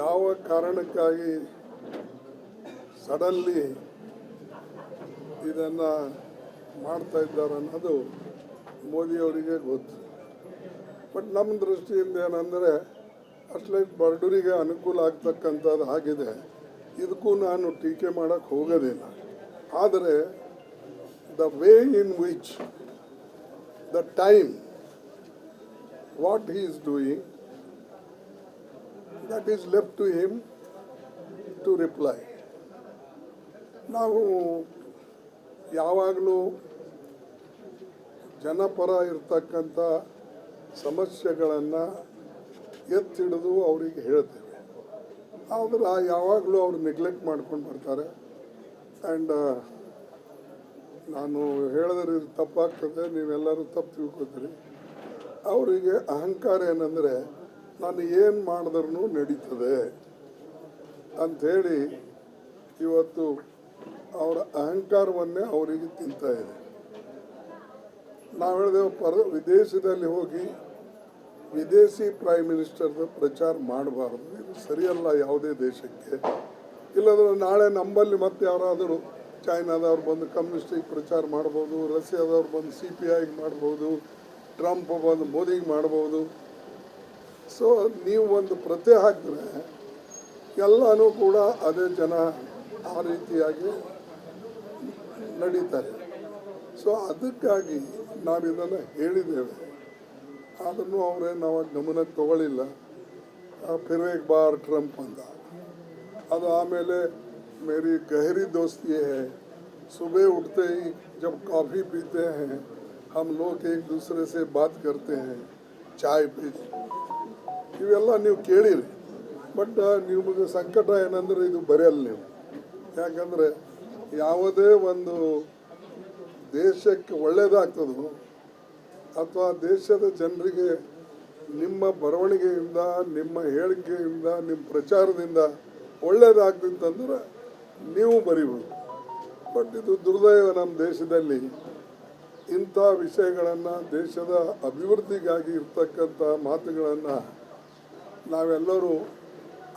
ಯಾವ ಕಾರಣಕ್ಕಾಗಿ ಸಡನ್ಲಿ ಇದನ್ನು ಮಾಡ್ತಾ ಇದ್ದಾರೆ ಅನ್ನೋದು ಮೋದಿಯವರಿಗೆ ಗೊತ್ತು. ಬಟ್ ನಮ್ಮ ದೃಷ್ಟಿಯಿಂದ ಏನಂದರೆ ಅಟ್ಲೀಸ್ಟ್ ಬಡವರಿಗೆ ಅನುಕೂಲ ಆಗ್ತಕ್ಕಂಥದ್ದು ಆಗಿದೆ. ಇದಕ್ಕೂ ನಾನು ಟೀಕೆ ಮಾಡೋಕ್ಕೆ ಹೋಗೋದಿಲ್ಲ. ಆದರೆ the way in which the time what he is doing that is left to him to reply ನಾವು ಯಾವಾಗಲೂ ಜನಪರ ಇರ್ತಕ್ಕಂಥ ಸಮಸ್ಯೆಗಳನ್ನು ಎತ್ತಿಡಿದು ಅವರಿಗೆ ಹೇಳ್ತೇವೆ. ಆದರೆ ಯಾವಾಗಲೂ ಅವ್ರು ನೆಗ್ಲೆಕ್ಟ್ ಮಾಡ್ಕೊಂಡು ಬರ್ತಾರೆ. ಆ್ಯಂಡ್ ನಾನು ಹೇಳಿದ್ರೆ ಇದು ತಪ್ಪಾಗ್ತದೆ, ನೀವೆಲ್ಲರೂ ತಪ್ಪು ತಿಳ್ಕೊತೀರಿ. ಅವರಿಗೆ ಅಹಂಕಾರ ಏನಂದರೆ ನಾನು ಏನು ಮಾಡಿದ್ರೂ ನಡೀತದೆ ಅಂಥೇಳಿ ಇವತ್ತು ಅವರ ಅಹಂಕಾರವನ್ನೇ ಅವರಿಗೆ ತಿಂತಾ ಇದೆ. ನಾವು ಹೇಳಿದೆವು ಪರ ವಿದೇಶದಲ್ಲಿ ಹೋಗಿ ವಿದೇಶಿ ಪ್ರೈಮ್ ಮಿನಿಸ್ಟರ್ದು ಪ್ರಚಾರ ಮಾಡಬಾರ್ದು. ಇದು ಸರಿಯಲ್ಲ ಯಾವುದೇ ದೇಶಕ್ಕೆ. ಇಲ್ಲದ್ರೆ ನಾಳೆ ನಂಬಲ್ಲಿ ಮತ್ತೆ ಯಾರಾದರೂ ಚೈನಾದವ್ರು ಬಂದು ಕಮ್ಯುನಿಸ್ಟಿಗೆ ಪ್ರಚಾರ ಮಾಡ್ಬೋದು, ರಷ್ಯಾದವ್ರು ಬಂದು ಸಿ ಪಿ ಐಗೆ ಮಾಡ್ಬೋದು ಟ್ರಂಪ್ ಬಂದು ಮೋದಿಗೆ ಮಾಡ್ಬೋದು. ಸೊ ನೀವು ಒಂದು ಪ್ರತಿ ಹಾಕಿದ್ರೆ, ಎಲ್ಲನೂ ಕೂಡ ಅದೇ ಜನ ಆ ರೀತಿಯಾಗಿ ನಡೀತಾರೆ. ಸೊ ಅದಕ್ಕಾಗಿ ನಾವಿದನ್ನು ಹೇಳಿದ್ದೇವೆ. ಆದ್ರೂ ಅವರೇ ನಾವು ಗಮನಕ್ಕೆ ತಗೊಳ್ಳಿಲ್ಲ ಫಿರ್ವೇಕ್ ಬಾರ್ ಟ್ರಂಪ್ ಅಂತ. ಅದು ಆಮೇಲೆ ಮೇರಿ ಗಹರಿ ದೋಸ್ತಿ ಹೇ. ಸುಬೆ ಉಠ್ತೆ ಜಬ್ ಕಾಫಿ ಪೀತೆ ಹೇ, ಹಮ್ ಲೋಕ ಏಕ ದೂಸರೆ ಸೆ ಬಾತ್ ಕರ್ತೆ ಹೇ, ಚಾಯ್ ಪೀ ಇವೆಲ್ಲ ನೀವು ಕೇಳಿರಿ. ಬಟ್ ನಿಮಗೆ ಸಂಕಟ ಏನಂದ್ರೆ ಇದು ಬರೆಯಲ್ಲ ನೀವು. ಯಾಕಂದರೆ ಯಾವುದೇ ಒಂದು ದೇಶಕ್ಕೆ ಒಳ್ಳೆಯದಾಗ್ತದೋ ಅಥವಾ ದೇಶದ ಜನರಿಗೆ ನಿಮ್ಮ ಬರವಣಿಗೆಯಿಂದ, ನಿಮ್ಮ ಹೇಳಿಕೆಯಿಂದ, ನಿಮ್ಮ ಪ್ರಚಾರದಿಂದ ಒಳ್ಳೆಯದಾಗ್ತಿತ್ತಂದ್ರೆ ನೀವು ಬರಿಬೋದು. ಬಟ್ ಇದು ದುರ್ದೈವ ನಮ್ಮ ದೇಶದಲ್ಲಿ ಇಂಥ ವಿಷಯಗಳನ್ನು ದೇಶದ ಅಭಿವೃದ್ಧಿಗಾಗಿ ಇರ್ತಕ್ಕಂಥ ಮಾತುಗಳನ್ನು ನಾವೆಲ್ಲರೂ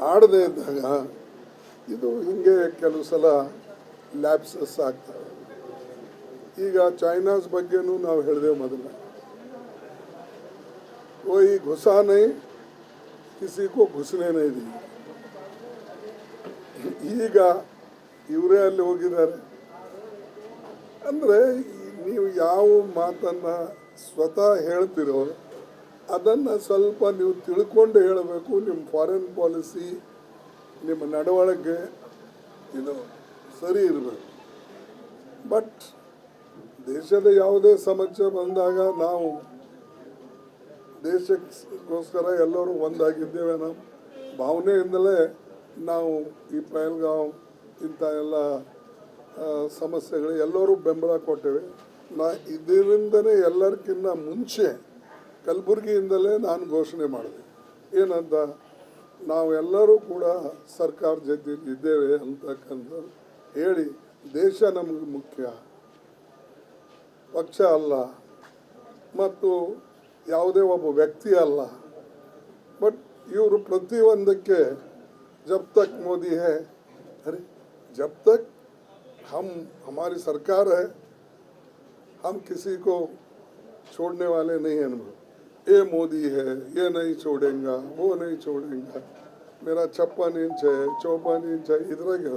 ಆಡದೇ ಇದ್ದಾಗ ಇದು ಹಿಂಗೆ ಕೆಲವು ಸಲ ಲ್ಯಾಪ್ಸಸ್ ಆಗ್ತವೆ ಈಗ ಚೈನಾಸ್ ಬಗ್ಗೆನೂ ನಾವು ಹೇಳಿದೆವು ಮೊದಲ कोई घुसा नहीं किसी को घुसने नहीं दी ಈಗ ಇವರೇ ಅಲ್ಲಿ ಹೋಗಿದ್ದಾರೆ ಅಂದರೆ ನೀವು ಯಾವ ಮಾತನ್ನು ಸ್ವತಃ ಹೇಳ್ತಿರೋ ಅದನ್ನು ಸ್ವಲ್ಪ ನೀವು ತಿಳ್ಕೊಂಡು ಹೇಳಬೇಕು. ನಿಮ್ಮ ಫಾರಿನ್ ಪಾಲಿಸಿ ನಿಮ್ಮ ನಡವಳಿಕೆ, ಇದು ಸರಿ ಇರಬೇಕು. ಬಟ್ ದೇಶದ ಯಾವುದೇ ಸಮಸ್ಯೆ ಬಂದಾಗ ನಾವು ದೇಶಕ್ಕೋಸ್ಕರ ಎಲ್ಲರೂ ಒಂದಾಗಿದ್ದೇವೆ ನಮ್ಮ ಭಾವನೆಯಿಂದಲೇ ನಾವು ಈ ಪಹಲ್ಗಾಂವ್ ಇಂಥ ಎಲ್ಲ ಸಮಸ್ಯೆಗಳು ಎಲ್ಲರೂ ಬೆಂಬಲ ಕೊಟ್ಟೇವೆ. ನಾ ಇದರಿಂದನೇ ಎಲ್ಲರಿಗಿನ್ನ ಮುಂಚೆ ಕಲಬುರಗಿಯಿಂದಲೇ ನಾನು ಘೋಷಣೆ ಮಾಡಿದೆ ಏನಂತ ನಾವೆಲ್ಲರೂ ಕೂಡ ಸರ್ಕಾರ ಜೊತೆ ಇದ್ದೇವೆ ಅಂತಕ್ಕಂಥ ಹೇಳಿ ದೇಶ ನಮಗೆ ಮುಖ್ಯ ಪಕ್ಷ ಅಲ್ಲ ಮತ್ತು ಯಾವುದೇ ಒಬ್ಬ ವ್ಯಕ್ತಿ ಅಲ್ಲ ಬಟ್ ಇವರು ಪ್ರತಿಯೊಂದಕ್ಕೆ जब तक मोदी है अरे जब तक हम हमारी सरकार है हम किसी को छोड़ने वाले नहीं हैं हम એ મોદી હૈ એ ನೈ છોડેંગા વો નહીં છોડેંગા ಮೇರಾ છપ્પન ಇಂಚ್ ಚೌಪನ್ ಇಂಚ್ ಇದ್ರಾಗ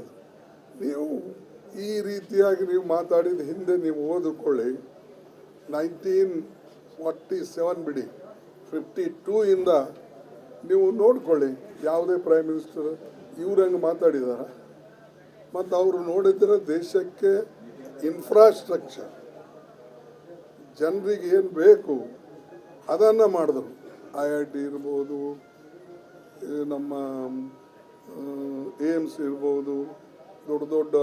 ನೀವು ಈ ರೀತಿಯಾಗಿ ನೀವು ಮಾತಾಡಿದ ಹಿಂದೆ ನೀವು ಓದಿಕೊಳ್ಳಿ. ನೈನ್ಟೀನ್ ಫಾರ್ಟಿ ಸೆವೆನ್ ಬಿಡಿ, ಫಿಫ್ಟಿ ಟೂ ಇಂದ ನೀವು ನೋಡ್ಕೊಳ್ಳಿ, ಯಾವುದೇ ಪ್ರೈಮ್ ಮಿನಿಸ್ಟರ್ ಇವ್ರಂಗೆ ಮಾತಾಡಿದಾರ. ಮತ್ತು ಅವರು ನೋಡಿದ್ರೆ ದೇಶಕ್ಕೆ ಇನ್ಫ್ರಾಸ್ಟ್ರಕ್ಚರ್ ಜನರಿಗೆ ಏನು ಬೇಕು ಅದನ್ನು ಮಾಡಿದ್ರು. ಐ ಐ ಟಿ ಇರ್ಬೋದು ನಮ್ಮ ಏಮ್ಸ್ ಇರ್ಬೋದು, ದೊಡ್ಡ ದೊಡ್ಡ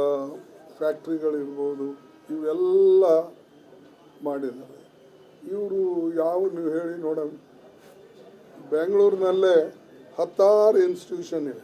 ಫ್ಯಾಕ್ಟ್ರಿಗಳಿರ್ಬೋದು, ಇವೆಲ್ಲ ಮಾಡಿದ್ದಾರೆ. ಇವರು ಯಾವ ನೀವು ಹೇಳಿ ನೋಡೋಣ. ಬೆಂಗಳೂರಿನಲ್ಲೇ ಹತ್ತಾರು ಇನ್ಸ್ಟಿಟ್ಯೂಷನ್ ಇದು.